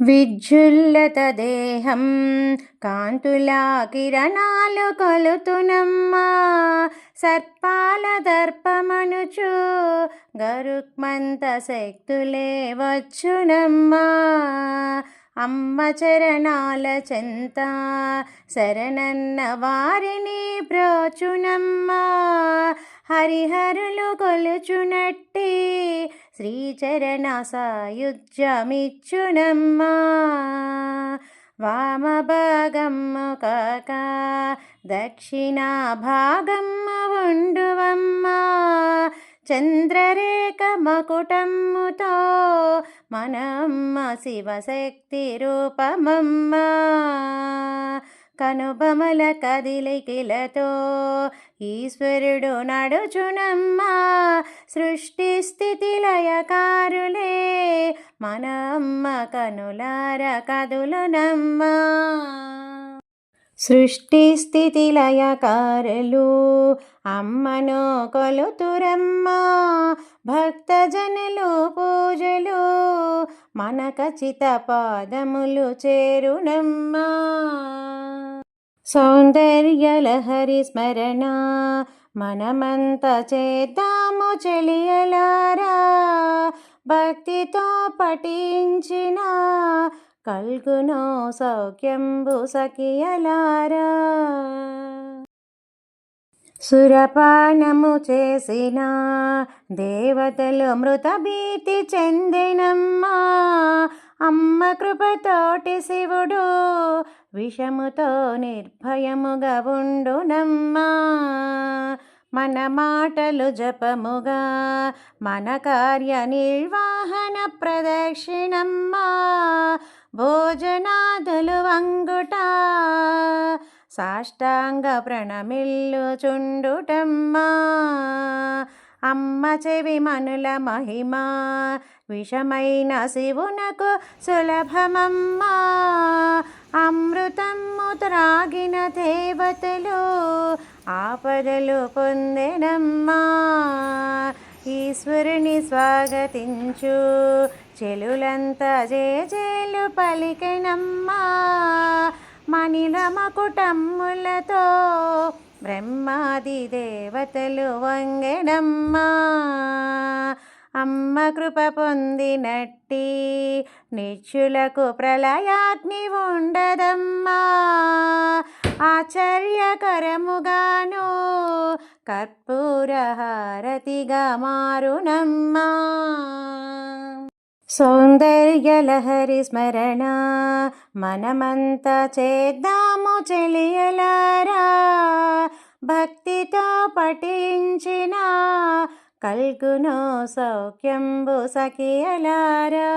విజ్జుల్లత దేహం కాంతులా కిరణాలు కొలుతునమ్మా. సర్పాల దర్పమనుచు గరుక్మంత శక్తులే వచ్చునమ్మా. అమ్మ చరణాల చెంత శరణన్న వారిని ప్రోచునమ్మా. హరిహరులు కొలుచునట్టి శ్రీచరణ సాయుధ్యమిచ్చునమ్మా వామభాగమ్ము కాక దక్షిణ భాగమ్మ ఉండువమ్మా. చంద్రరేఖ మకుటమ్ముతో మనమ్మ శివశక్తి రూపమమ్మా. కనుబమల కదిలికిలతో ఈశ్వరుడు నడుచునమ్మా. సృష్టి స్థితి లయకారులే మనమ్మ కనులార కదులునమ్మా సృష్టి స్థితి లయకారులు అమ్మను కొలుతురమ్మా. భక్తజనులు పూజలు మన ఖచ్చిత పాదములు చేరునమ్మా. సౌందర్యలహరి స్మరణ మనమంత చేద్దాము చెలియలారా. భక్తితో పఠించిన కల్గునో సౌఖ్యంబు సఖియలారా. సురపానము చేసిన దేవతలు మృతభీతి చెందినమ్మా. అమ్మ కృపతోటి శివుడు విషముతో నిర్భయముగా ఉండునమ్మా. మన మాటలు జపముగా మన కార్య నిర్వహణ ప్రదక్షిణమ్మా. భోజనాదులు వంగుట సాష్టాంగ ప్రణమిల్లు చుండుటమ్మా అమ్మ చెవి మనుల మహిమ విషమైన శివునకు సులభమమ్మా. అమృతము త్రాగిన దేవతలు ఆపదలు పొందెనమ్మా. ఈశ్వరుని స్వాగతించు చెలులంతా జేజేలు పలికెనమ్మా. మణిల మకుటమ్ములతో బ్రహ్మాది దేవతలు వంగెనమ్మా అమ్మ కృప పొందినట్టి నిచ్చులకు ప్రళయాగ్ని ఉండదమ్మా. ఆశ్చర్యకరముగాను కర్పూరహారతిగా మారునమ్మా. సౌందర్యలహరి స్మరణ మనమంతా చేద్దాము. చెలియలారా భక్తితో పఠించిన కల్గునో సౌఖ్యంబు సఖియలారా.